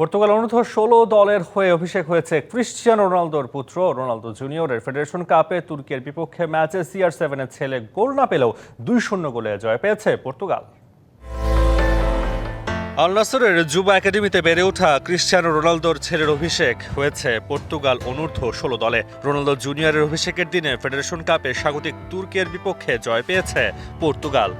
Portugal অনূর্ধ্ব ষোলো দলের হয়ে অভিষেক হয়েছে ক্রিশ্চিয়ানো রোনালদোর পুত্র। রোনালদো জুনিয়রের ফেডারেশন কাপে তুর্কির বিপক্ষে ম্যাচে সিআর সেভেনের ছেলে গোল না পেলেও দুই শূন্য গোলে জয় পেয়েছে পর্তুগাল। আলনাসরের যুবা একাডেমিতে বেড়ে ওঠা ক্রিশ্চিয়ানো রোনালদোর ছেলের অভিষেক হয়েছে পর্তুগাল অনূর্ধ্ব ষোলো দলে। রোনালদো জুনিয়রের অভিষেকের দিনে ফেডারেশন কাপে স্বাগতিক তুর্কের বিপক্ষে জয় পেয়েছে পর্তুগাল।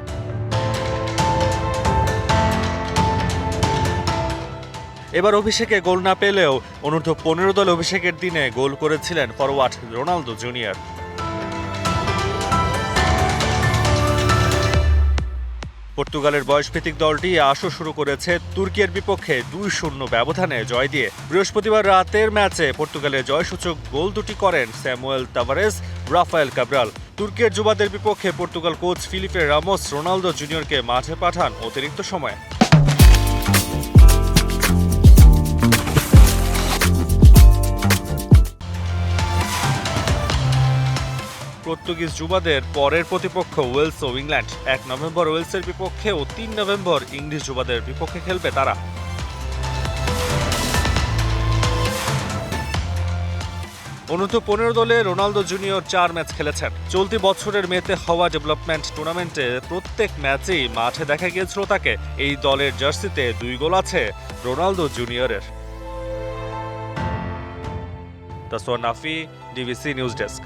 এবার অভিষেকে গোল না পেলেও অনূর্ধ্ব পনেরো দল অভিষেকের দিনে গোল করেছিলেন ফরওয়ার্ড রোনালদো জুনিয়র। পর্তুগালের বয়সভিত্তিক দলটি আসো শুরু করেছে তুর্কির বিপক্ষে দুই শূন্য ব্যবধানে জয় দিয়ে। বৃহস্পতিবার রাতের ম্যাচে পর্তুগালের জয়সূচক গোল দুটি করেন স্যামুয়েল তাভারেস, রাফায়েল কাবরাল। তুর্কির যুবাদের বিপক্ষে Portugal coach Filipe Ramos Ronaldo জুনিয়রকে মাঠে পাঠান অতিরিক্ত সময়ে। পর্তুগিজ যুবাদের পরের প্রতিপক্ষ ওয়েলস ও ইংল্যান্ড। এক নভেম্বর ওয়েলসের বিপক্ষে ও তিন নভেম্বর ইংলিশ যুবাদের বিপক্ষে খেলবে তারা। অনূর্ধ্ব পনেরো দলে রোনালদো জুনিয়র চার ম্যাচ খেলেছেন। চলতি বছরের মেতে হওয়া ডেভেলপমেন্ট টুর্নামেন্টে প্রত্যেক ম্যাচেই মাঠে দেখা গিয়েছিল তাকে এই দলের জার্সিতে দুই গোল আছে রোনালদো জুনিয়রের। Taswar Nafi, DBC news desk.